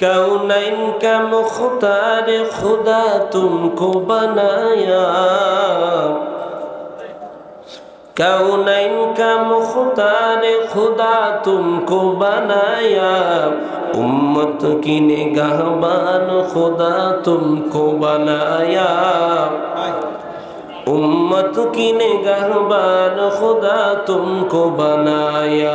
کونین کا مختار خدا تم کو بنایا کونین کا مختار خدا تم کو بنایا امت کی نگہبان خدا تم کو بنایا امت کی نگہبان خدا تم کو بنایا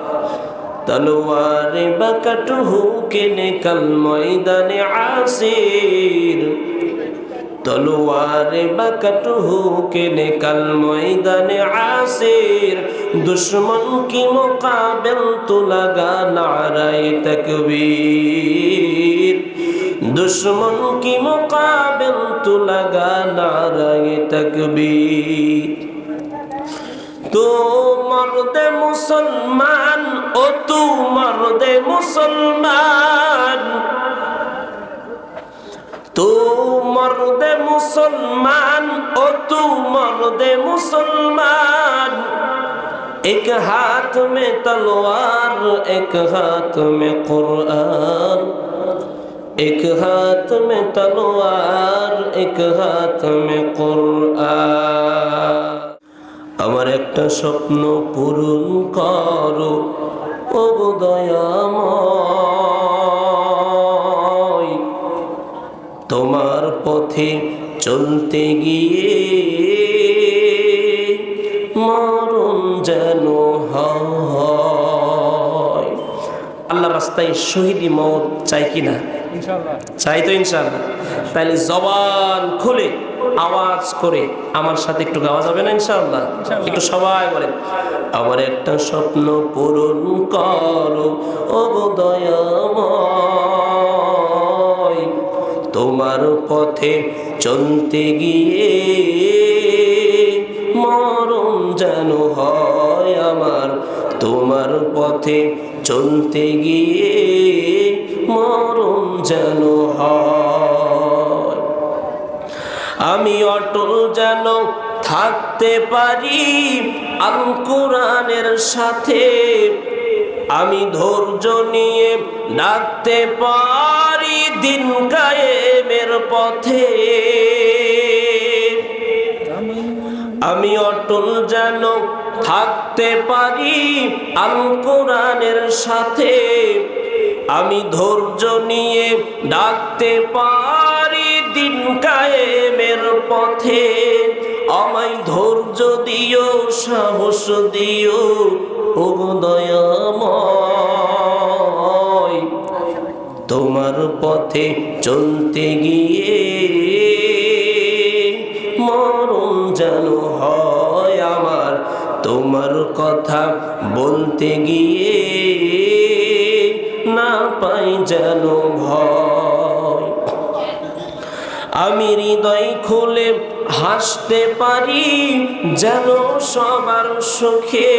তলোয়ারে বাকাটুহু কেনে কাল ময়দানে আসির। তলোয়ারে বাকাটুহু কেনে কাল ময়দানে আসির। দুশ্মন কি মোকাবেল তো লাগা নারায় তকবীর। দুশ্মন কি মোকাবেল তো লাগা নারায় তকবীর। তো মর্দে মুসলমান মুসলমান। তো মরদে মুসলমান ও তু মরদে মুসলমান। এক হাত মে তলোয়ার, এক হাত মে কোরআন। এক হাত মে তলোয়ার, এক হাত মে কোরআন। আমার একটা স্বপ্ন পূরণ কর ও দয়া পথে চলতে গিয়ে মরণ যেন হয়। আল্লাহ রাস্তায় শহীদি মত চাই কিনা? চাই তো ইনশাল্লাহ তাহলে জবান খুলে আওয়াজ করে আমার সাথে একটু গাওয়া যাবে না ইনশাল্লাহ একটু সবাই বলেন আমার একটা স্বপ্ন পূরণ করো ও দয়াময়। তোমার পথে চলতে গিয়ে মরণ যেন হয় আমার। তোমার পথে চলতে গিয়ে মরণ যেন হয়। আমি অটল যেন থাকতে পারি আল কোরআনের সাথে। আমি ধৈর্য নিয়ে ডাকতে পারি দিন কায়েমের পথে। আমি অটল যেন থাকতে পারি আল কোরআনের সাথে। আমি ধৈর্য নিয়ে ডাকতে পারি দিন কায়েমের পথে। আমায় ধৈর্য দিও, সাহস দিও দয়াময়। তোমার পথে চলতে গিয়ে মরণ যেন হয় আমার। তোমার কথা বলতে গিয়ে না পাই যেন ভয়। আমি হৃদয় খুলে হাসতে পারি যেন সবার সুখে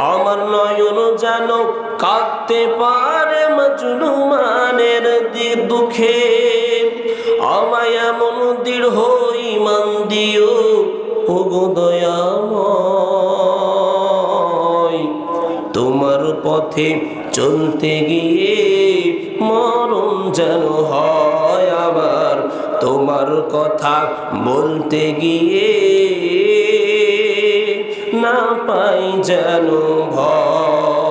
আমার নয়ন যেন কাঁদতে পারে মজলুমানের দি দুঃখে। আমায় এমন দৃঢ় ইমান দিও, ওগো তোমার পথে চলতে গিয়ে মরণ যেন হয় আবার। তোমার কথা বলতে গিয়ে না পাই যেন ভয়।